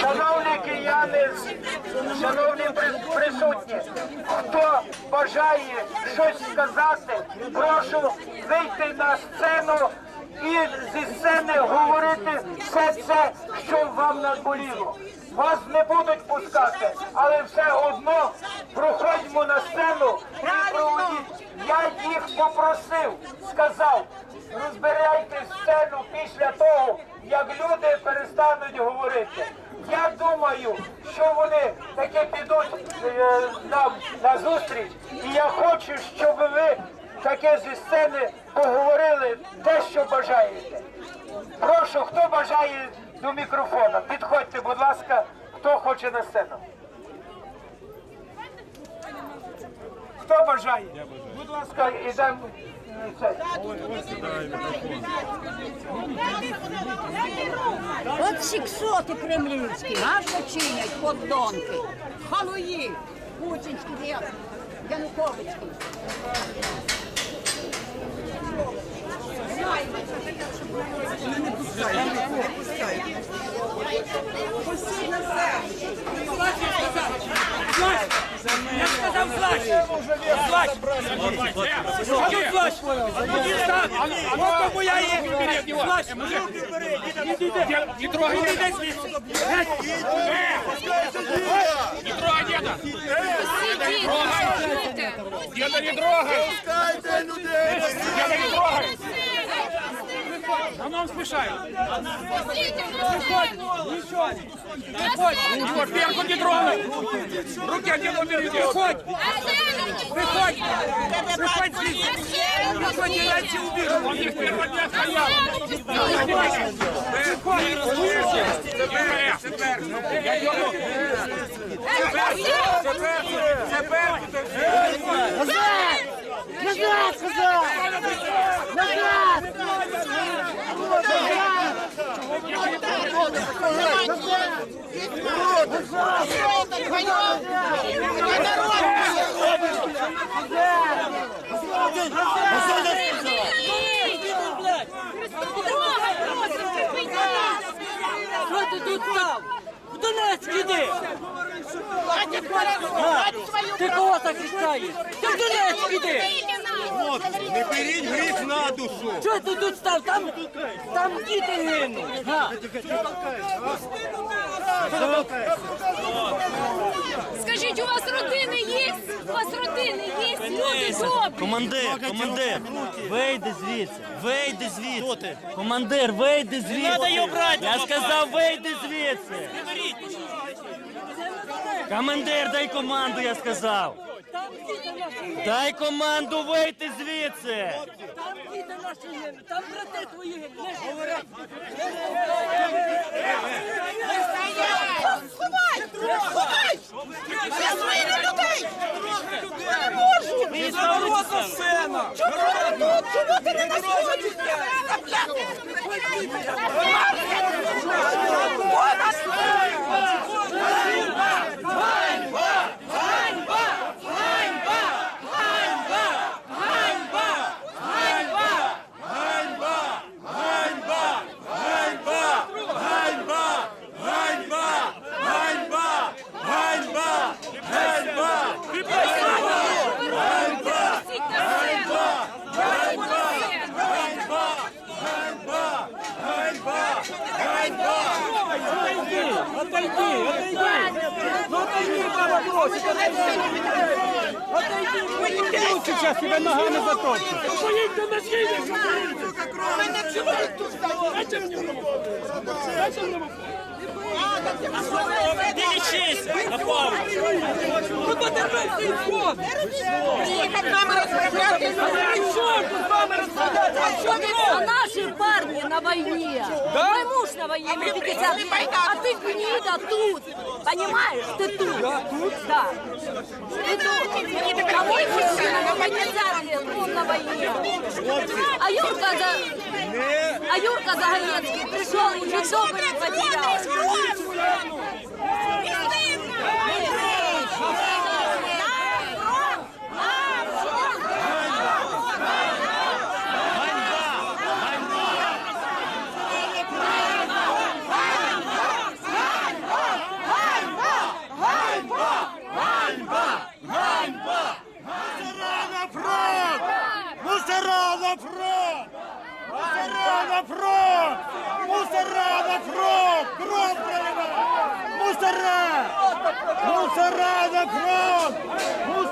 Шановні кияни, шановні присутні, хто бажає щось сказати, прошу вийти на сцену і зі сцени говорити все це, що вам наболіло. Вас не будуть пускати, але все одно проходьмо на сцену і проводіть. Я їх попросив, сказав, розбирайте сцену після того, як люди перестануть говорити. Я думаю, що вони таки підуть е, нам на зустріч, і я хочу, щоб ви таке зі сцени поговорили те, що бажаєте. Прошу, хто бажає до мікрофона, підходьте, будь ласка, хто хоче на сцену. Хто бажає? Будь ласка, ідемо. це. От сіксоти кремлівські, гарно чинять подонки. Халуї, путінські, Януковицькі. Я сказав злач! Злач! Що тут злач? Так, от тому я і злач! Не трогай, не йди звідси! Не трогай деда! Деда не трогай! Деда не трогай! За мном спішаю! Виходь! Нічого, перку не трогай! Руки деда убери! Виходь! Виходь! Виходь звідси! Виходь, я тебе уберу! Он їх первого дня стояв! Виходь! Тепер! Тепер! Я! Тепер! Назад! Назад, сказав! Що ти тут став? В Донецьк іди! Ти кого захищаєш? Ти в Донецьк іди! Не беріть гріх на душу. Що ти тут став? Там, там діти гинуть! Га? Скажіть, у вас родини є? У вас родини є? Люди добрі. Командир, командир, вийди звідси, вийди звідси. Командир, вийди звідси. Я сказав, вийди звідси. Командир, дай команду, я сказав. Дай команду вийти звідси. Там діти наші гинуть! Там брати твої гинуть! Не говорять! Отойди! Отойди! Ну отойди, баба бросит! Отойди! Отойди! Тут сейчас тебя ногами затопчут! Поедьте на силе! Ти лічися! На повну! Ну потерпи фон! Приїхати з вами розправляти! Що тут з вами розправляти? А що А наши парни на войне. Мой муж на войне, мне 50 лет. А ты гнида тут. Понимаешь? Ты тут. тут? Да. Ты тут. А мой мужчина на 50 лет, он на войне. А Юрка за... А Юрка Заголецкий пришел уже добрый потерял. фронт! Мусора на фронт! Мусора на фронт! Кров пролива! Мусора! Мусора на фронт! Мусора!